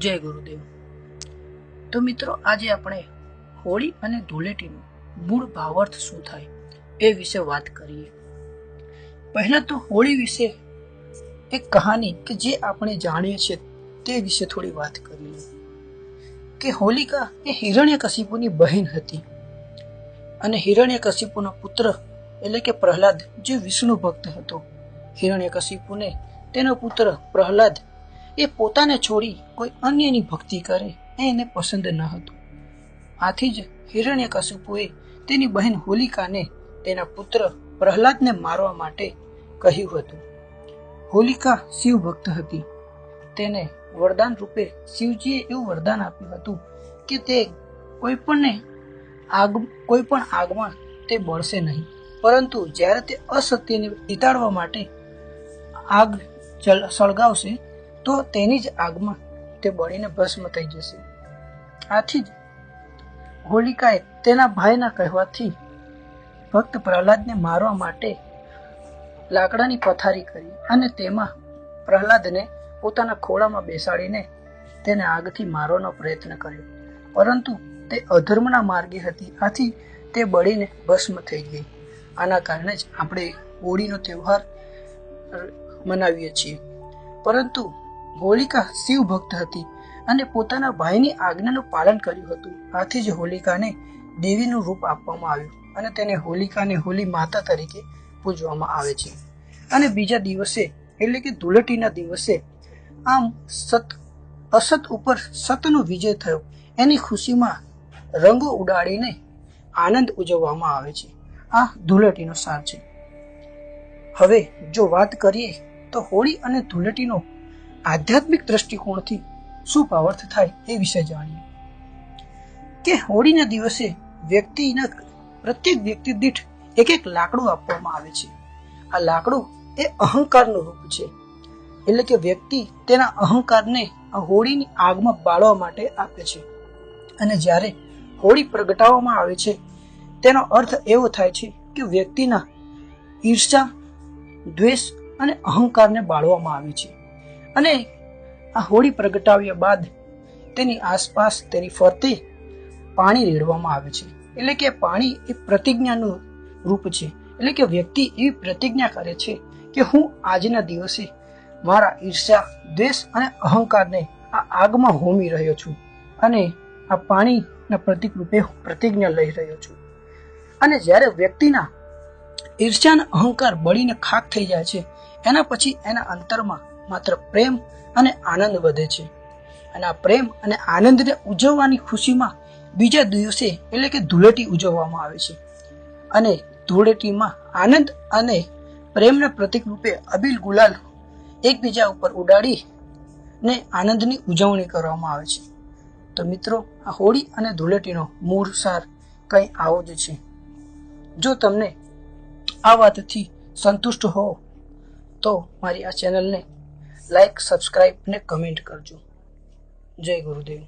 જય ગુરુદેવ. તો મિત્રો, આજે આપણે હોળી અને ધૂળેટીનું મૂળ ભાવાર્થ શું થાય એ વિશે વાત કરીએ. પહેલા તો હોળી વિશે એક કહાની કે જે આપણે જાણીએ છીએ તે વિશે થોડી વાત કરીએ. કે હોલિકા એ હિરણ્યકશિપુની બહેન હતી અને હિરણ્યકશિપુનો પુત્ર એટલે કે પ્રહલાદ જે વિષ્ણુ ભક્ત હતો. હિરણ્યકશિપુને તેનો પુત્ર પ્રહલાદ એ પોતાને છોડી કોઈ અન્યની ભક્તિ કરે એને પસંદ ન હતું. આથી જ હિરણ્યકશુપુએ તેની બહેન હોલિકાને તેના પુત્ર પ્રહલાદને મારવા માટે કહ્યું હતું. હોલિકા શિવ ભક્ત હતી. તેને વરદાન રૂપે શિવજીએ એવું વરદાન આપ્યું હતું કે તે કોઈ પણને આગ, કોઈ પણ આગમાં તે બળશે નહીં. પરંતુ જ્યારે તે અસત્યને જીતાડવા માટે આગ સળગાવશે તો તેની જ આગમાં તે બળીને ભસ્મ થઈ જશે. આથી જ હોલિકાએ તેના ભાઈના કહેવાથી ભક્ત પ્રહલાદને મારવા માટે લાકડાની પથારી કરી અને તેમાં પ્રહલાદને પોતાના ખોળામાં બેસાડીને તેને આગથી મારવાનો પ્રયત્ન કર્યો. પરંતુ તે અધર્મના માર્ગે હતી. આથી તે બળીને ભસ્મ થઈ ગઈ. આના કારણે જ આપણે હોળીનો તહેવાર મનાવીએ છીએ. પરંતુ હોલિકા શિવ ભક્ત હતી અને પોતાના ભાઈની આજ્ઞાનું પાલન કર્યું હતું. આથી જ હોલિકાને દેવીનું રૂપ આપવામાં આવ્યું અને તેને હોલિકાને હોલી માતા તરીકે પૂજવામાં આવે છે. અને બીજા દિવસે, એટલે કે ધૂળેટીના દિવસે, આમ સત, અસત ઉપર સતનો વિજય થયો. એની ખુશીમાં રંગો ઉડાડીને આનંદ ઉજવવામાં આવે છે. આ ધૂળેટીનો સાર છે. હવે જો વાત કરીએ તો હોળી અને ધૂળેટીનો આધ્યાત્મિક દ્રષ્ટિકોણથી શું પાવર્થ થાય એ વિશે જાણીએ. કે હોળીના દિવસે વ્યક્તિના પ્રત્યેક વ્યક્તિ દીઠ એક એક લાકડું આપવામાં આવે છે. આ લાકડું એ અહંકારનું રૂપ છે. એટલે કે વ્યક્તિ તેના અહંકારને આ હોળીની આગમાં બાળવા માટે આપે છે. અને જ્યારે હોળી પ્રગટાવવામાં આવે છે, તેનો અર્થ એવો થાય છે કે વ્યક્તિના ઈર્ષા દ્વેષ અને અહંકારને બાળવામાં આવે છે. અને આ હોળી પ્રગટાવ્યા બાદ તેની આસપાસ તેની ફરતે પાણી રેડવામાં આવે છે. એટલે કે પાણી એ પ્રતિજ્ઞાનું રૂપ છે. એટલે કે વ્યક્તિ એવી પ્રતિજ્ઞા કરે છે કે હું આજના દિવસે મારા ઈર્ષ્યા, દ્વેષ અને અહંકારને આ આગમાં હોમી રહ્યો છું અને આ પાણીના પ્રતિક રૂપે હું પ્રતિજ્ઞા લઈ રહ્યો છું. અને જ્યારે વ્યક્તિના ઈર્ષ્યાના અહંકાર બળીને ખાક થઈ જાય છે, એના પછી એના અંતરમાં માત્ર પ્રેમ અને આનંદ વધે છે. અને આ પ્રેમ અને આનંદને ઉજવવાની ખુશીમાં બીજા દિવસે એટલે કે ધૂળેટી ઉજવવામાં આવે છે. અને ધૂળેટીમાં આનંદ અને પ્રેમના પ્રતિક રૂપે અબિલ ગુલાલ એકબીજા ઉપર ઉડાડી ને આનંદની ઉજવણી કરવામાં આવે છે. તો મિત્રો, આ હોળી અને ધૂળેટીનો મૂળ સાર કંઈ આવો જ છે. જો તમને આ વાતથી સંતુષ્ટ હો તો મારી આ ચેનલને લાઈક સબસ્ક્રાઈબ ને કમેન્ટ કરજો. જય ગુરુદેવ.